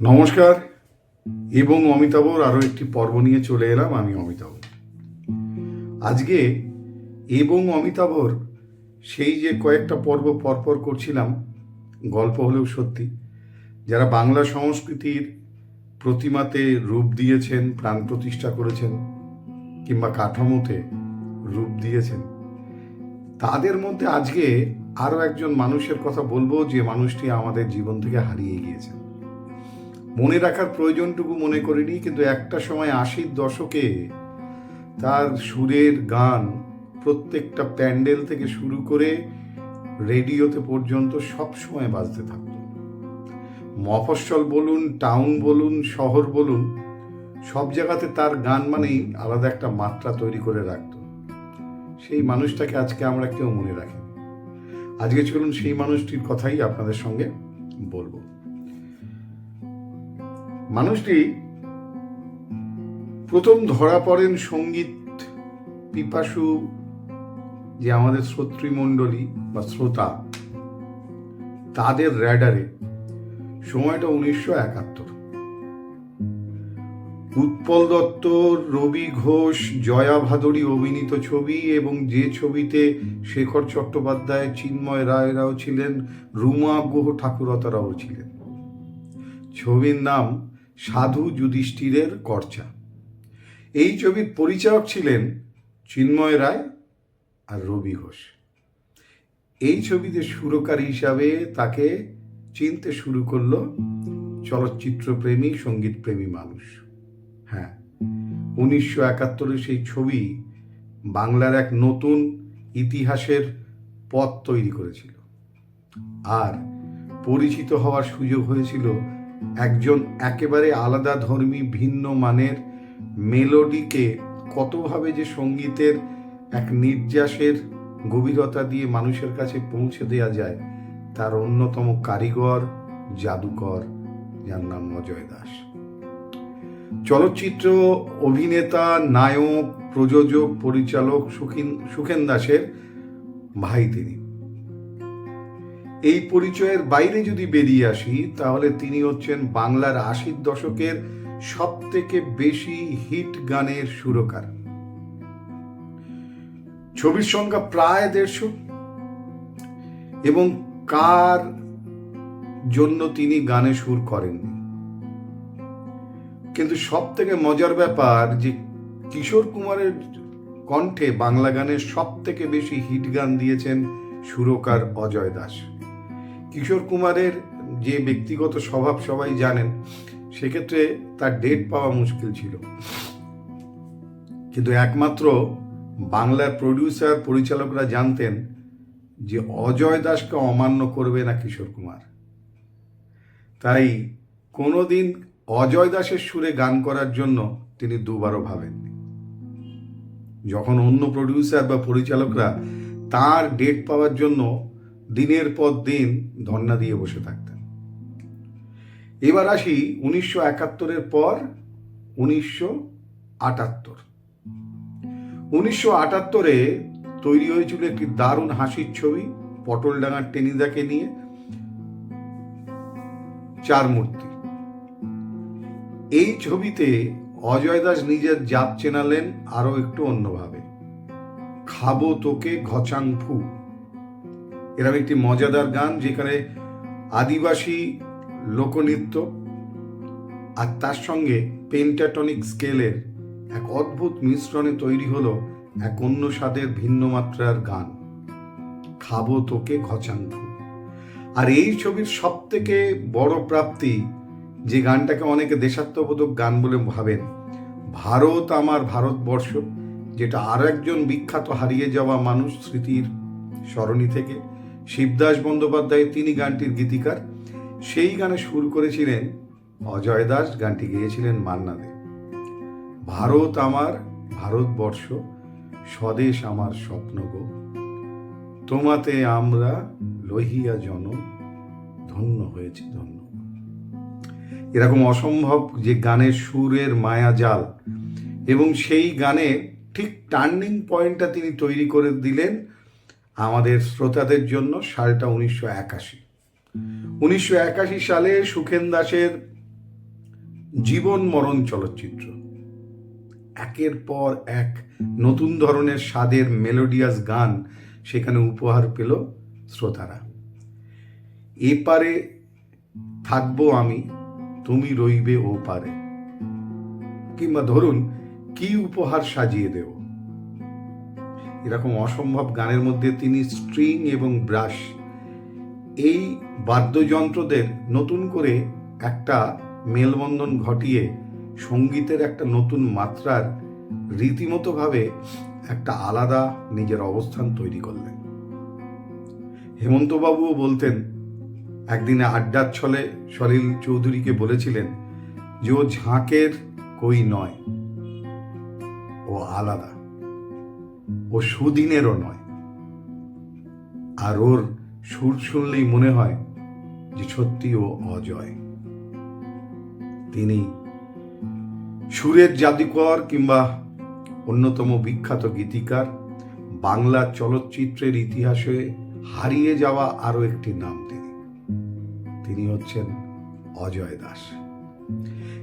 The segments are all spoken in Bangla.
নমস্কার। এবং অমিতাভর আরও একটি পর্ব নিয়ে চলে এলাম আমি অমিতাভ। আজকে এবং অমিতাভর সেই যে কয়েকটা পর্ব পরপর করছিলাম, গল্প হলেও সত্যি, যারা বাংলা সংস্কৃতির প্রতিমাতে রূপ দিয়েছেন, প্রাণ প্রতিষ্ঠা করেছেন, কিংবা কাঠামোতে রূপ দিয়েছেন, তাদের মধ্যে আজকে আরও একজন মানুষের কথা বলব যে মানুষটি আমাদের জীবন থেকে হারিয়ে গিয়েছেন। মনে রাখার প্রয়োজনটুকু মনে করিনি, কিন্তু একটা সময় আশির দশকে তার সুরের গান প্রত্যেকটা প্যান্ডেল থেকে শুরু করে রেডিওতে পর্যন্ত সব সময় বাজতে থাকত। মফস্বল বলুন, টাউন বলুন, শহর বলুন, সব জায়গাতে তার গান মানেই আলাদা একটা মাত্রা তৈরি করে রাখতো। সেই মানুষটাকে আজকে আমরা কেউ মনে রাখি আজকে চলুন সেই মানুষটির কথাই আপনাদের সঙ্গে বলব। মানুষটি প্রথম ধরা পড়েন সংগীত পিপাসু যে আমাদের শ্রোতৃমণ্ডলী বা শ্রোতা, তাদের র্যাডারে সময়টা উনিশশো একাত্তর। উৎপল দত্ত, রবি ঘোষ, জয়া ভাদুরী অভিনীত ছবি এবং যে ছবিতে শেখর চট্টোপাধ্যায়, চিন্ময় রায়রাও ছিলেন, রুমা গুহ ঠাকুরতারাও ছিলেন। ছবির নাম সাধু যুধিষ্ঠিরের কর্চা। এই ছবির পরিচালক ছিলেন চিন্ময় রায় আর রবি ঘোষ। এই ছবিতে সুরকারী হিসাবে তাকে চিনতে শুরু করল চলচ্চিত্রপ্রেমী, সঙ্গীতপ্রেমী মানুষ। হ্যাঁ উনিশশো একাত্তরের সেই ছবি বাংলার এক নতুন ইতিহাসের পথ তৈরি করেছিল। আর পরিচিত হওয়ার সুযোগ হয়েছিল একজন একেবারে আলাদা ধর্মী, ভিন্ন মানের মেলোডিকে কতভাবে যে সঙ্গীতের এক নির্যাসের গভীরতা দিয়ে মানুষের কাছে পৌঁছে দেওয়া যায়, তার অন্যতম কারিগর, জাদুকর, যার নাম অজয় দাস। চলচ্চিত্র অভিনেতা, নায়ক, প্রযোজক, পরিচালক সুখিন সুখেন দাসের ভাই তিনি। এই পরিচয়ের বাইরে যদি বেরিয়ে আসি, তাহলে তিনি হচ্ছেন বাংলার আশির দশকের সব থেকে বেশি হিট গানের সুরকার। ছবির সংখ্যা প্রায় দেড়শো। এবং কার জন্য তিনি গানে সুর করেননি। কিন্তু সব থেকে মজার ব্যাপার যে কিশোর কুমারের কণ্ঠে বাংলা গানের সব থেকে বেশি হিট গান দিয়েছেন সুরকার অজয় দাস। কিশোর কুমারের যে ব্যক্তিগত স্বভাব সবাই জানেন, সেক্ষেত্রে তার ডেট পাওয়া মুশকিল ছিল। কিন্তু একমাত্র বাংলার প্রডিউসার পরিচালকরা জানতেন যে অজয় দাসকে অমান্য করবে না কিশোর কুমার। তাই কোনোদিন অজয় দাসের সুরে গান করার জন্য তিনি দুবারও ভাবেননি। যখন অন্য প্রডিউসার বা পরিচালকরা তার ডেট পাওয়ার জন্য দিনের পর দিন ধর্ণা দিয়ে বসে থাকতেন। এবার আসি উনিশশো একাত্তরের পর উনিশশো আটাত্তর। উনিশশো আটাত্তরে তৈরি হয়েছিল একটি দারুণ হাসির ছবি পটলডাঙ্গার টেনিদাকে নিয়ে। চার মূর্তি। এই ছবিতে অজয় দাস নিজের জাত চেনালেন আরও একটু অন্যভাবে। খাব তোকে ঘচাং ফু। এরকম একটি মজাদার গান যেখানে আদিবাসী লোকনৃত্য আর তার সঙ্গে পেন্টাটনিক স্কেলের এক অদ্ভুত মিশ্রণে তৈরি হলো এক অন্য স্বাদের ভিন্ন মাত্রার গান। খাব তোকে ঘচাং আর এই ছবির সব থেকে বড় প্রাপ্তি যে গানটাকে অনেকে দেশাত্মবোধক গান বলে ভাবেন, ভারত আমার ভারতবর্ষ, যেটা আর একজন বিখ্যাত হারিয়ে যাওয়া মানুষ স্মৃতির স্মরণী থেকে শিবদাস বন্দ্যোপাধ্যায় তিনি গানটির গীতিকার। সেই গানে সুর করেছিলেন অজয় দাস, গানটি গেয়েছিলেন মান্না দে ভারত আমার, ভারতবর্ষ, স্বদেশ আমার স্বপ্ন গো। তোমাতে আমরা লহিয়া জন, ধন্য হয়েছে ধন্য। এরকম অসম্ভব যে গানের সুরের মায়া জাল এবং সেই গানে ঠিক টার্নিং পয়েন্টটা তিনি তৈরি করে দিলেন আমাদের শ্রোতাদের জন্য সালটা উনিশশো একাশি। উনিশশো একাশি সালে সুখেন দাসের জীবন মরণ চলচ্চিত্র। একের পর এক নতুন ধরনের স্বাদের মেলোডিয়াস গান সেখানে উপহার পেল শ্রোতারা। এপারে থাকব আমি, তুমি রইবে ও পারে। কিংবা ধরুন, কি উপহার সাজিয়ে দেব? এরকম অসম্ভব গানের মধ্যে তিনি স্ট্রিং এবং ব্রাশ। এই বাদ্যযন্ত্রদের নতুন করে একটা মেলবন্ধন ঘটিয়ে সঙ্গীতের একটা নতুন মাত্রার রীতিমতোভাবে একটা আলাদা নিজের অবস্থান তৈরি করলেন। হেমন্তবাবুও বলতেন, একদিনে আড্ডার ছলে সলিল চৌধুরীকে বলেছিলেন যে ও ঝাঁকের কই নয়, ও আলাদা। ও সুদিনেরও নয়। আর ওর সুর শুনলেই মনে হয় যে সত্যি ও অজয়। তিনি সুরের জাদুকর কিংবা অন্যতম বিখ্যাত গীতিকার, বাংলা চলচ্চিত্রের ইতিহাসে হারিয়ে যাওয়া আরও একটি নাম তিনি। তিনি হচ্ছেন অজয় দাস।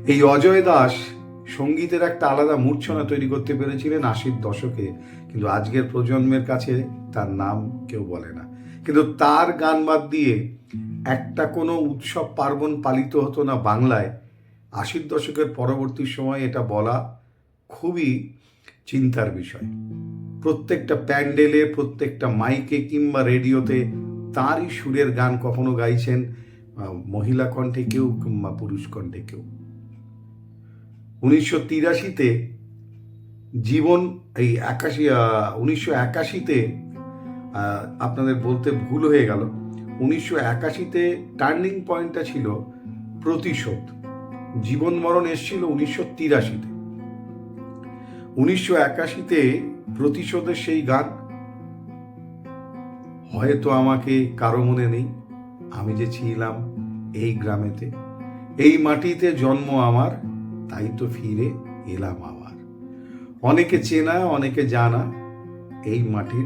এই অজয় দাস সঙ্গীতের একটা আলাদা মূর্ছনা তৈরি করতে পেরেছিলেন আশির দশকে, কিন্তু আজকের প্রজন্মের কাছে তার নাম কেউ বলে না। কিন্তু তার গান বাদ দিয়ে একটা কোনো উৎসব পার্বণ পালিত হতো না বাংলায়। আশির দশকের পরবর্তী সময় এটা বলা খুবই চিন্তার বিষয়। প্রত্যেকটা প্যান্ডেলে, প্রত্যেকটা মাইকে কিংবা রেডিওতে তারই সুরের গান কখনো গাইছেন মহিলা কণ্ঠে কেউ কিংবা পুরুষ কণ্ঠে কেউ। উনিশশো তিরাশিতে জীবন, এই একাশি উনিশশো একাশিতে আপনাদের বলতে ভুল হয়ে গেল। উনিশশো একাশিতে টার্নিং পয়েন্টটা ছিল প্রতিশোধ। জীবন মরণ এসছিল উনিশশো তিরাশিতে। উনিশশো একাশিতে প্রতিশোধের সেই গান, হয়তো আমাকে কারও মনে নেই, আমি যে ছিলাম এই গ্রামেতে, এই মাটিতে জন্ম আমার তাই তো ফিরে এলাম আবার। অনেকে চেনা, অনেকে জানা এই মাটির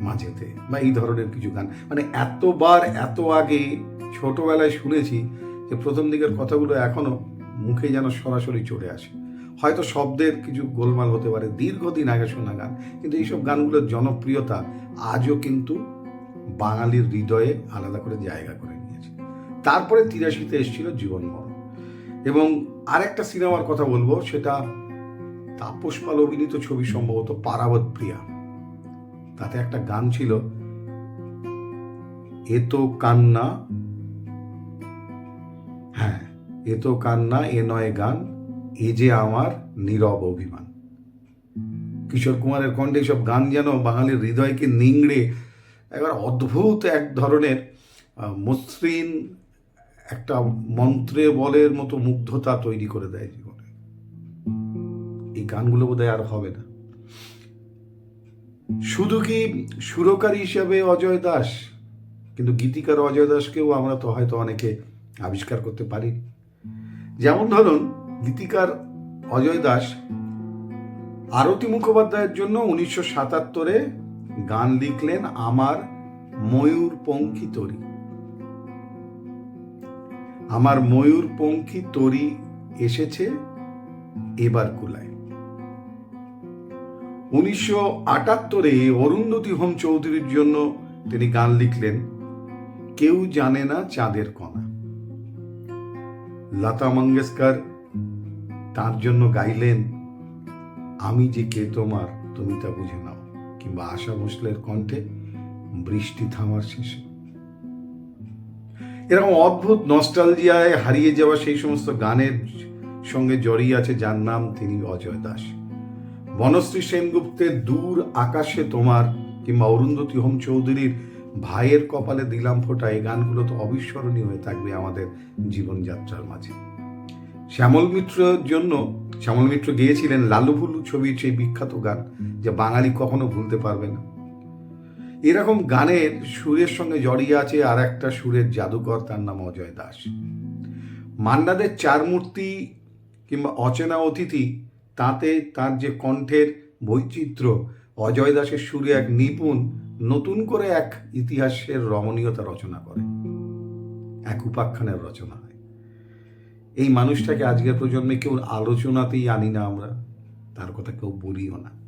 মাঝেতে বা এই ধরনের কিছু গান। মানে এতবার, এত আগে ছোটবেলায় শুনেছি যে প্রথম দিকের কথাগুলো এখনও মুখে যেন সরাসরি চলে আসে। হয়তো শব্দের কিছু গোলমাল হতে পারে, দীর্ঘদিন আগে শোনা গান, কিন্তু এইসব গানগুলোর জনপ্রিয়তা আজও কিন্তু বাঙালির হৃদয়ে আলাদা করে জায়গা করে নিয়েছে। তারপরে তিরাশিতে এসেছিল জীবন মরণ। এবং আরেকটা সিনেমার কথা বলব, সেটা তাপস পাল অভিনীত ছবি সম্ভবত পারাবত প্রিয়া। তাতে একটা গান ছিল, এ তো কান্না। হ্যাঁ এ তো কান্না, এ নয় গান, এ যে আমার নীরব অভিমান। কিশোর কুমারের কণ্ঠে সব গান যেন বাঙালির হৃদয়কে নিংড়ে, একবার অদ্ভুত এক ধরনের মসৃণ একটা মন্ত্রে বলের মতো মুগ্ধতা তৈরি করে দেয় জীবনে। এই গানগুলো বোধহয় আর হবে না। শুধু কি সুরকার হিসাবে অজয় দাস, কিন্তু গীতিকার অজয় দাসকেও আমরা তো হয়তো অনেকে আবিষ্কার করতে পারি। যেমন ধরুন, গীতিকার অজয় দাস আরতি মুখোপাধ্যায়ের জন্য উনিশশো সাতাত্তরে গান লিখলেন আমার ময়ূর পঙ্খী তরী আমার ময়ূর পঙ্খী তরী এসেছে এবার কুলায়। উনিশশো আটাত্তরে অরুন্ধতী হোম চৌধুরীর জন্য তিনি গান লিখলেন, কেউ জানে না চাঁদের কণা। লতা মঙ্গেশকর তার জন্য গাইলেন, আমি যে কে তোমার, তুমি তা বুঝে নাও। কিংবা আশা ভোসলের কণ্ঠে, বৃষ্টি থামার শেষে। এরকম অদ্ভুত নস্টালজিয়ায় হারিয়ে যাওয়া সেই সমস্ত গানের সঙ্গে জড়িয়ে আছে যার নাম তিনি অজয় দাস। বনশ্রী সেনগুপ্তের দূর আকাশে তোমার কিংবা অরুন্ধতী হোম চৌধুরীর ভাইয়ের কপালে দিলাম ফোটা, এই গানগুলো তো অবিস্মরণীয় হয়ে থাকবে আমাদের জীবনযাত্রার মাঝে। শ্যামল মিত্রের জন্য, শ্যামল মিত্র গেয়েছিলেন লালু ভুলু ছবির সেই বিখ্যাত গান, যা বাঙালি কখনো ভুলতে পারবে না। এরকম গানের সুরের সঙ্গে জড়িয়ে আছে আর একটা সুরের জাদুকর, তার নাম অজয় দাস। মান্নাদের চার মূর্তি কিংবা অচেনা অতিথি, তাতে তার যে কণ্ঠের বৈচিত্র্য, অজয় দাসের সুরে এক নিপুণ, নতুন করে এক ইতিহাসের রমণীয়তা রচনা করে। এক উপাখ্যানের রচনা হয়। এই মানুষটাকে আজকের প্রজন্মে কেউ আলোচনাতেই আনি না আমরা। তার কথা কেউ বলিও না।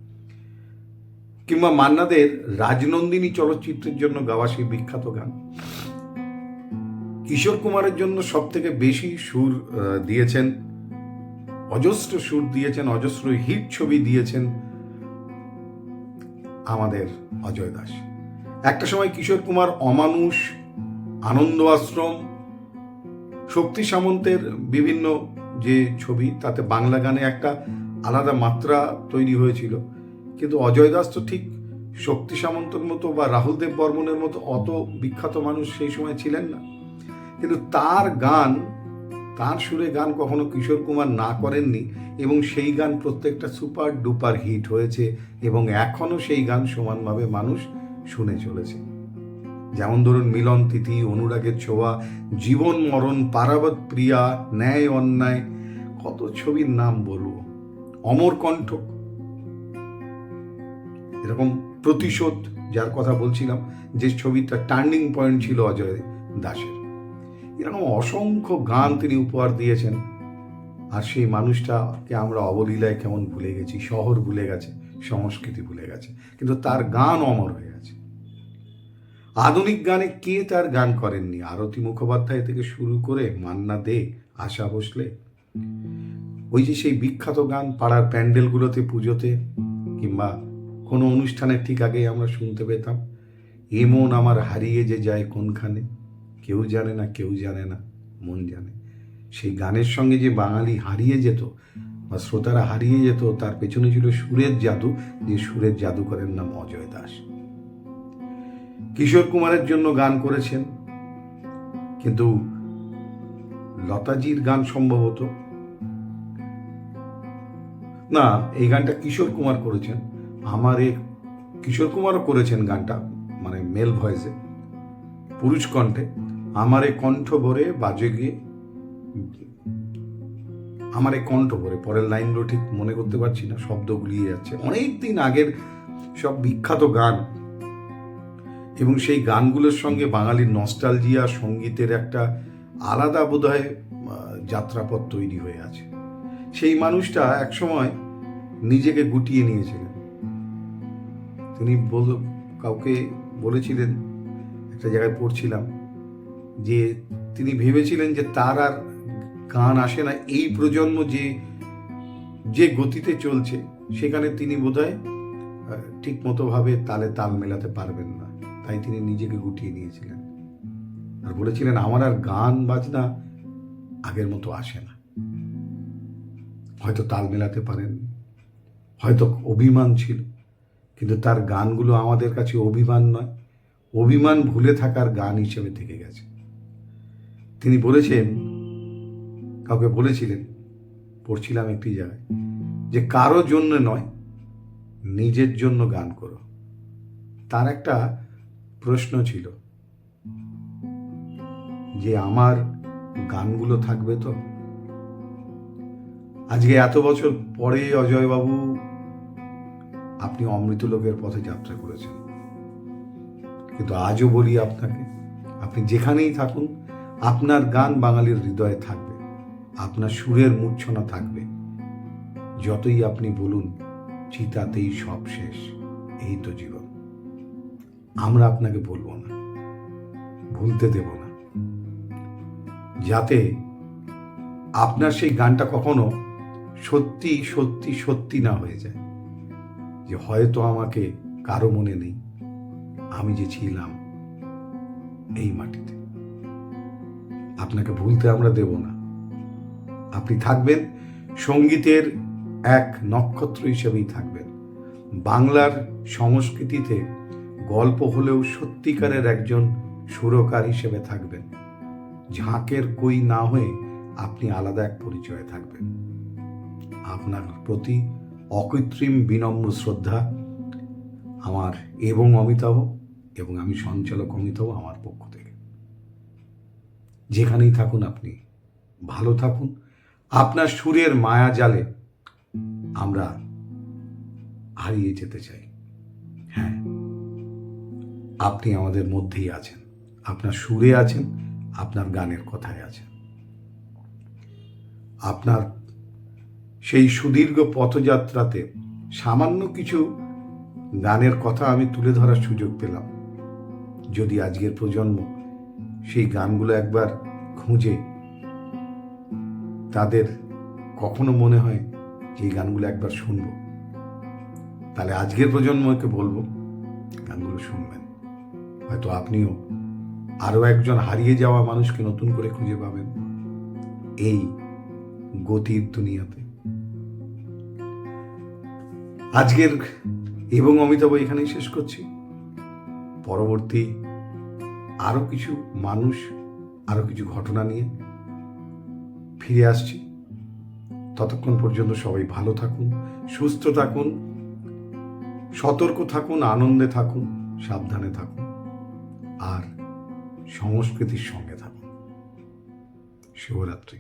কিংবা মান্নাদের রাজনন্দিনী চলচ্চিত্রের জন্য গাওয়া সেই বিখ্যাত গান। কিশোর কুমারের জন্য সব থেকে বেশি সুর দিয়েছেন, অজস্র সুর দিয়েছেন, অজস্র হিট ছবি দিয়েছেন আমাদের অজয় দাস। একটা সময় কিশোর কুমার অমানুষ, আনন্দ আশ্রম, শক্তি সামন্তের বিভিন্ন যে ছবি, তাতে বাংলা গানে একটা আলাদা মাত্রা তৈরি হয়েছিল। কিন্তু অজয় দাস তো ঠিক শক্তি সামন্তর মতো বা রাহুল দেব বর্মনের মতো অত বিখ্যাত মানুষ সেই সময় ছিলেন না। কিন্তু তার গান, তার সুরে গান কখনো কিশোর কুমার না করেননি এবং সেই গান প্রত্যেকটা সুপার ডুপার হিট হয়েছে এবং এখনও সেই গান সমানভাবে মানুষ শুনে চলেছে। যেমন ধরুন মিলন তিথি, অনুরাগের ছোঁয়া, জীবন মরণ, পারাবত প্রিয়া, ন্যায় অন্যায়, কত ছবির নাম বলব? অমর কণ্ঠ এরকম প্রতিশোধ যার কথা বলছিলাম, যে ছবিটা টার্নিং পয়েন্ট ছিল অজয় দাসের এরকম অসংখ্য গান তিনি উপহার দিয়েছেন। আর সেই মানুষটাকে আমরা অবলীলায় কেমন ভুলে গেছি, শহর ভুলে গেছে, সংস্কৃতি ভুলে গেছে, কিন্তু তার গান অমর হয়ে গেছে। আধুনিক গানে কে তার গান করেননি? আরতি মুখোপাধ্যায় থেকে শুরু করে মান্না দে, আশা ভোসলে। ওই যে সেই বিখ্যাত গান পাড়ার প্যান্ডেলগুলোতে পুজোতে, কিংবা কোনো অনুষ্ঠানের ঠিক আগেই আমরা শুনতে পেতাম এমন আমার হারিয়ে যে যায় কোনখানে, কেউ জানে না, কেউ জানে না, মন জানে। সেই গানের সঙ্গে যে বাঙালি হারিয়ে যেত বা শ্রোতারা হারিয়ে যেত, তার পেছনে ছিল সুরের জাদু, যে সুরের জাদুকরের নাম অজয় দাস। কিশোর কুমারের জন্য গান করেছেন, কিন্তু লতাজির গান সম্ভবত না, এই গানটা কিশোর কুমার করেছেন। আমার এক কিশোর কুমারও করেছেন গানটা মানে মেল ভয়েসে। পুরুষ কণ্ঠে। আমারে কণ্ঠ ভরে বাজে গিয়ে আমারে কণ্ঠ ভরে পরের লাইনগুলো ঠিক মনে করতে পারছি না শব্দ গুলিয়ে যাচ্ছে। অনেক দিন আগের সব বিখ্যাত গান। এবং সেই গানগুলোর সঙ্গে বাঙালির নস্টালজিয়া সঙ্গীতের একটা আলাদা বোধহয় আহ, যাত্রাপথ তৈরি হয়ে আছে। সেই মানুষটা একসময় নিজেকে গুটিয়ে নিয়েছিলেন। তিনি বল, কাউকে বলেছিলেন, একটা জায়গায় পড়ছিলাম, যে তিনি ভেবেছিলেন যে তার আর গান আসে না, এই প্রজন্ম যে যে গতিতে চলছে, সেখানে তিনি বোধহয় ঠিক মতোভাবে তালে তাল মেলাতে পারবেন না। তাই তিনি নিজেকে গুটিয়ে নিয়েছিলেন। আর বলেছিলেন, আমার আর গান, বাজনা আগের মতো আসে না। হয়তো তাল মেলাতে পারেন, হয়তো অভিমান ছিল কিন্তু তার গানগুলো আমাদের কাছে অভিমান নয়। অভিমান ভুলে থাকার গান হিসেবে থেকে গেছে। তিনি বলেছেন, কাউকে বলেছিলেন, পড়ছিলাম একটি জায়গায়, যে কারও জন্য নয়, নিজের জন্য গান করো। তার একটা প্রশ্ন ছিল, যে আমার গানগুলো থাকবে তো? আজকে এত বছর পরে অজয়বাবু আপনি অমৃতলোকের পথে যাত্রা করেছেন। কিন্তু আজও বলি আপনাকে, আপনি যেখানেই থাকুন, আপনার গান বাঙালির হৃদয়ে থাকবে, আপনার সুরের মূর্ছনা থাকবে। যতই আপনি বলুন, চিতাতেই সব শেষ, এই তো জীবন। আমরা আপনাকে বলব না, ভুলতে দেব না। যাতে আপনার সেই গানটা কখনো সত্যি সত্যি সত্যি না হয়ে যায়। যে হয়তো আমাকে কারও মনে নেই, আমি যে ছিলাম এই মাটিতে। আপনাকে ভুলতে আমরা দেব না। আপনি থাকবেন, সঙ্গীতের এক নক্ষত্র হিসেবেই থাকবেন। বাংলার সংস্কৃতিতে গল্প হলেও সত্যিকারের একজন সুরকার হিসেবে থাকবেন। ঝাঁকের কই না হয়ে আপনি আলাদা এক পরিচয়ে থাকবেন। আপনার প্রতি অকৃত্রিম বিনম্র শ্রদ্ধা আমার এবং অমিতাভ এবং আমি সঞ্চালক অমিতাভ আমার পক্ষ থেকে। যেখানেই থাকুন আপনি ভালো থাকুন। আপনার সুরের মায়া জালে আমরা হারিয়ে যেতে চাই। হ্যাঁ আপনি আমাদের মধ্যেই আছেন। আপনার সুরে আছেন, আপনার গানের কথায় আছেন। আপনার সেই সুদীর্ঘ পথযাত্রাতে সামান্য কিছু গানের কথা আমি তুলে ধরার সুযোগ পেলাম। যদি আজকের প্রজন্ম সেই গানগুলো একবার খুঁজে, তাদের কখনো মনে হয় যে গানগুলো একবার শুনব। তাহলে আজকের প্রজন্মকে বলব, গানগুলো শুনবেন। হয়তো আপনিও আরও একজন হারিয়ে যাওয়া মানুষকে নতুন করে খুঁজে পাবেন এই গতির দুনিয়াতে। আজকের এবং অমিতাভ এখানেই শেষ করছি। পরবর্তী আরও কিছু মানুষ আরও কিছু ঘটনা নিয়ে ফিরে আসছি। ততক্ষণ পর্যন্ত সবাই ভালো থাকুন, সুস্থ থাকুন, সতর্ক থাকুন, আনন্দে থাকুন, সাবধানে থাকুন, আর সংস্কৃতির সঙ্গে থাকুন। শুভরাত্রি।